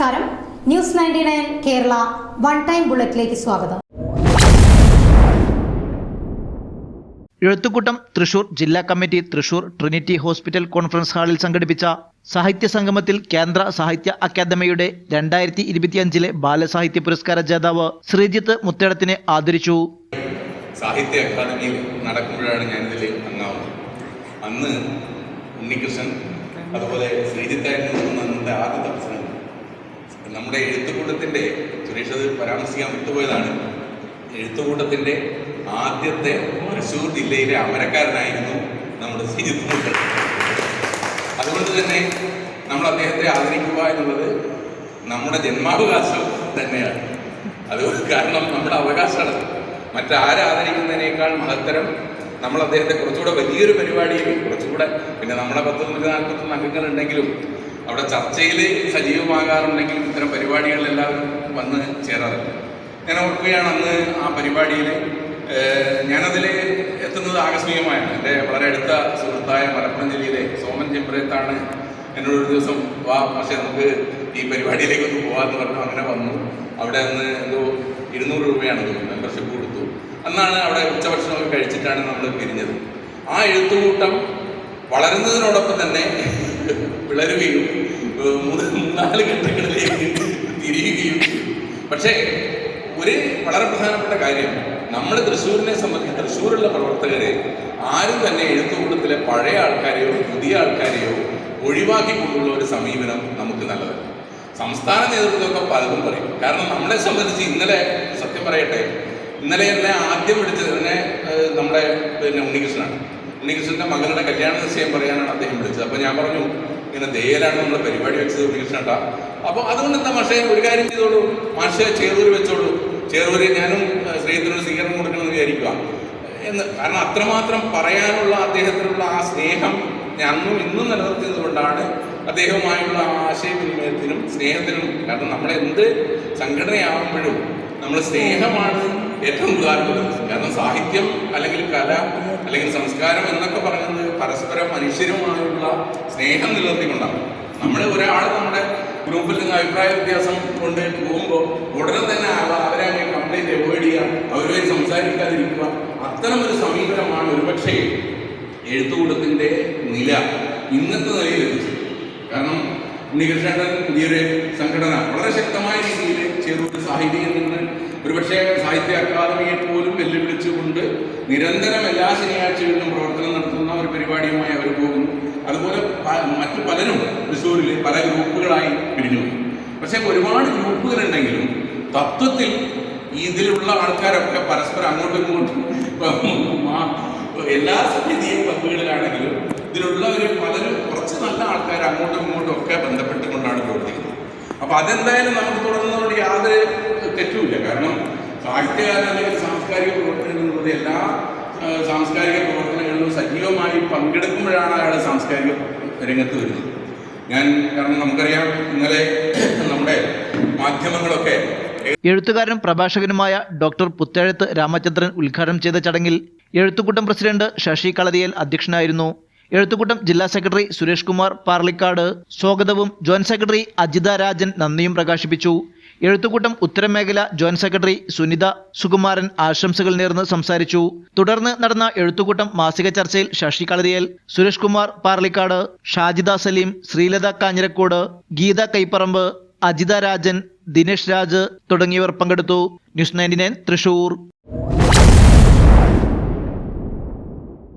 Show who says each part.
Speaker 1: നമസ്കാരം. News ninety nine Kerala. One time ബുള്ളറ്റിലേക്ക് സ്വാഗതം.
Speaker 2: എഴുത്തുകൂട്ടം തൃശൂർ ജില്ലാ committee Thrissur Trinity hospital conference ഹാളിൽ സംഘടിപ്പിച്ച സാഹിത്യ സംഗമത്തിൽ കേന്ദ്ര സാഹിത്യ അക്കാദമിയുടെ രണ്ടായിരത്തി ഇരുപത്തിയഞ്ചിലെ ബാലസാഹിത്യ പുരസ്കാര ജേതാവ് ശ്രീജിത്ത് മുത്തേടത്തിനെ ആദരിച്ചു.
Speaker 3: സാഹിത്യ അക്കാദമിയിൽ നടക്കുമ്പോഴാണ് ഞാനിതിൽ അംഗമാവുന്നത്. അന്ന് ഉണ്ണികൃഷ്ണൻ അതുപോലെ ശ്രീജിത്തായിരുന്നു അന്നത്തെ ആദ്യത്തെ പ്രശ്നം നമ്മുടെ എഴുത്തുകൂട്ടത്തിന്റെ സുരേഷ് അത് പരാമർശിക്കാൻ വിട്ടുപോയതാണ്. എഴുത്തുകൂട്ടത്തിന്റെ ആദ്യത്തെ തൃശ്ശൂർ ജില്ലയിലെ അമരക്കാരനായിരുന്നു നമ്മുടെ മുട്ടൻ അതുകൊണ്ട് തന്നെ നമ്മൾ അദ്ദേഹത്തെ ആദരിക്കുക എന്നുള്ളത് നമ്മുടെ ജന്മാവകാശം തന്നെയാണ്. അത് കാരണം നമ്മുടെ അവകാശമാണ്. മറ്റാരാദരിക്കുന്നതിനേക്കാൾ മഹത്തരം നമ്മൾ അദ്ദേഹത്തെ കുറച്ചുകൂടെ വലിയൊരു പരിപാടിയിൽ കുറച്ചുകൂടെ പിന്നെ നമ്മുടെ പത്ത് നൂറ്റി നാൽപ്പത്തൊന്ന് അംഗങ്ങളുണ്ടെങ്കിലും അവിടെ ചർച്ചയിൽ സജീവമാകാറുണ്ടെങ്കിലും ഇത്തരം പരിപാടികളിൽ എല്ലാവരും വന്ന് ചേരാറുണ്ട് ഞാൻ ഓർക്കുകയാണ് അന്ന് ആ പരിപാടിയിൽ ഞാനതിൽ എത്തുന്നത് ആകസ്മികമായാണ്. എന്റെ വളരെ അടുത്ത സുഹൃത്തായ മലപ്പുറം ജില്ലയിലെ സോമൻ ചെമ്പ്രത്താണ് എന്നോട് ഒരു ദിവസം വാ പക്ഷേ നമുക്ക് ഈ പരിപാടിയിലേക്ക് ഒന്ന് പോകാമെന്ന് പറഞ്ഞു അങ്ങനെ വന്നു. അവിടെ അന്ന് എന്തോ ഇരുന്നൂറ് രൂപയാണ് തോന്നുന്നു മെമ്പർഷിപ്പ് കൊടുത്തു. അന്നാണ് അവിടെ ഉച്ചഭക്ഷണമൊക്കെ കഴിച്ചിട്ടാണ് നമ്മൾ പിരിഞ്ഞത്. ആ എഴുത്തുകൂട്ടം വളരുന്നതിനോടൊപ്പം തന്നെ വിളരുകയും മൂന്ന് മൂന്നാൽ ഘട്ടങ്ങളിലേക്ക് തിരിയുകയും. പക്ഷേ ഒരു വളരെ പ്രധാനപ്പെട്ട കാര്യം. നമ്മൾ തൃശ്ശൂരിനെ സംബന്ധിച്ച് തൃശ്ശൂരുള്ള പ്രവർത്തകരെ ആരും തന്നെ എഴുത്തുകൂട്ടത്തിലെ പഴയ ആൾക്കാരെയോ പുതിയ ആൾക്കാരെയോ ഒഴിവാക്കിക്കൊണ്ടുള്ള ഒരു സമീപനം നമുക്ക് നല്ലതല്ല. സംസ്ഥാന നേതൃത്വമൊക്കെ പലതും പറയും. കാരണം നമ്മളെ സംബന്ധിച്ച് ഇന്നലെ സത്യം പറയട്ടെ ഇന്നലെ തന്നെ ആദ്യം വിളിച്ചത് തന്നെ നമ്മുടെ പിന്നെ ഉണ്ണികൃഷ്ണനാണ്. ഉണ്ണികൃഷ്ണന്റെ മകളുടെ കല്യാണ നിശ്ചയം പറയാനാണ് അദ്ദേഹം വിളിച്ചത്. അപ്പോൾ ഞാൻ പറഞ്ഞു ഇങ്ങനെ ദയലാണ് നമ്മൾ പരിപാടി വെച്ചത് ഉണ്ണികൃഷ്ണട്ടാ അപ്പോൾ അതുകൊണ്ട് എന്താ മാഷേ ഒരു കാര്യം ചെയ്തോളൂ. മാഷെ ചേറൂര് വെച്ചോളൂ. ചേറൂര് ഞാനും ശ്രീധരനൊരു സ്വീകരണം കൊടുക്കണമെന്ന് വിചാരിക്കുക എന്ന് കാരണം അത്രമാത്രം പറയാനുള്ള അദ്ദേഹത്തിനുള്ള ആ സ്നേഹം അന്നും ഇന്നും നിലനിർത്തിയത് കൊണ്ടാണ് അദ്ദേഹവുമായുള്ള ആശയവിനിമയത്തിനും സ്നേഹത്തിനും കാരണം നമ്മളെന്ത് സംഘടനയാകുമ്പോഴും നമ്മൾ സ്നേഹമാണ് ഏറ്റവും പ്രധാനപ്പെട്ടത്. കാരണം സാഹിത്യം അല്ലെങ്കിൽ കല അല്ലെങ്കിൽ സംസ്കാരം എന്നൊക്കെ പറയുന്നത് പരസ്പരം മനുഷ്യരുമായുള്ള സ്നേഹം നിലനിർത്തിക്കൊണ്ടാണ്. നമ്മൾ ഒരാൾ നമ്മുടെ ഗ്രൂപ്പിൽ നിന്ന് അഭിപ്രായ വ്യത്യാസം കൊണ്ട് പോകുമ്പോൾ ഉടനെ തന്നെ അവ- അവരെ അങ്ങനെ കംപ്ലൈന്റ് അവോയ്ഡ് ചെയ്യുക അവരുമായി സംസാരിക്കാതിരിക്കുക. അത്തരം ഒരു സമീപനമാണ് ഒരുപക്ഷെ എഴുത്തുകൂടത്തിന്റെ നില ഇന്നത്തെ നിലയിൽ എത്തിച്ചത് കാരണം ഉണ്ണികൃഷ്ണൻ പുതിയൊരു സംഘടന വളരെ ശക്തമായ രീതിയിൽ ചെറുത് സാഹിത്യത്തിൽ നിന്ന് ഒരുപക്ഷെ സാഹിത്യ അക്കാദമിയെ പോലും വെല്ലുവിളിച്ചുകൊണ്ട് നിരന്തരം എല്ലാ ശനിയാഴ്ചകളിലും പ്രവർത്തനം നടത്തുന്ന ഒരു പരിപാടിയുമായി അവർ പോകുന്നു. അതുപോലെ മറ്റു പലരും തൃശ്ശൂരിൽ പല ഗ്രൂപ്പുകളായി പിരിഞ്ഞു പക്ഷേ ഒരുപാട് ഗ്രൂപ്പുകളുണ്ടെങ്കിലും തത്വത്തിൽ ഇതിലുള്ള ആൾക്കാരൊക്കെ പരസ്പരം അങ്ങോട്ടും ഇങ്ങോട്ടും എല്ലാ രീതിയും പങ്കുകളിലാണെങ്കിലും ഇതിലുള്ളവർ പലരും കുറച്ച് നല്ല ആൾക്കാർ അങ്ങോട്ടും ഇങ്ങോട്ടും ഒക്കെ ബന്ധപ്പെട്ടുകൊണ്ടാണ് പ്രവർത്തിക്കുന്നത്. അപ്പോൾ അതെന്തായാലും നമുക്ക് തുടർന്നതുകൊണ്ട് യാതൊരു തെറ്റുമില്ല കാരണം സാഹിത്യകാരൻ അല്ലെങ്കിൽ സാംസ്കാരിക പ്രവർത്തനം എന്നുള്ളത് എല്ലാ സാംസ്കാരിക പ്രവർത്തനങ്ങളിലും സജീവമായി പങ്കെടുക്കുമ്പോഴാണ് അയാൾ സാംസ്കാരിക രംഗത്ത് വരുന്നത്. ഞാൻ കാരണം നമുക്കറിയാം ഇന്നലെ നമ്മുടെ മാധ്യമങ്ങളൊക്കെ
Speaker 2: എഴുത്തുകാരനും പ്രഭാഷകനുമായ ഡോക്ടർ പുത്തേഴത്ത് രാമചന്ദ്രൻ ഉദ്ഘാടനം ചെയ്ത ചടങ്ങിൽ എഴുത്തുകൂട്ടം പ്രസിഡന്റ് ശശി കളരിയൽ അധ്യക്ഷനായിരുന്നു. എഴുത്തുകൂട്ടം ജില്ലാ സെക്രട്ടറി സുരേഷ് കുമാർ പാർലിക്കാട്. സ്വാഗതവും ജോയിന്റ് സെക്രട്ടറി അജിത രാജൻ നന്ദിയും പ്രകാശിപ്പിച്ചു. എഴുത്തുകൂട്ടം ഉത്തരമേഖല ജോയിന്റ് സെക്രട്ടറി സുനിത സുകുമാരൻ ആശംസകൾ നേർന്ന് സംസാരിച്ചു. തുടർന്ന് നടന്ന എഴുത്തുകൂട്ടം മാസിക ചർച്ചയിൽ ശശി കളരിയൽ സുരേഷ് കുമാർ പാർലിക്കാട് ഷാജിദ സലീം ശ്രീലത കാഞ്ഞിരക്കോട് ഗീത കൈപ്പറമ്പ് അജിത രാജൻ ദിനേഷ് രാജ് തുടങ്ങിയവർ പങ്കെടുത്തു. News ninety nine Thrissur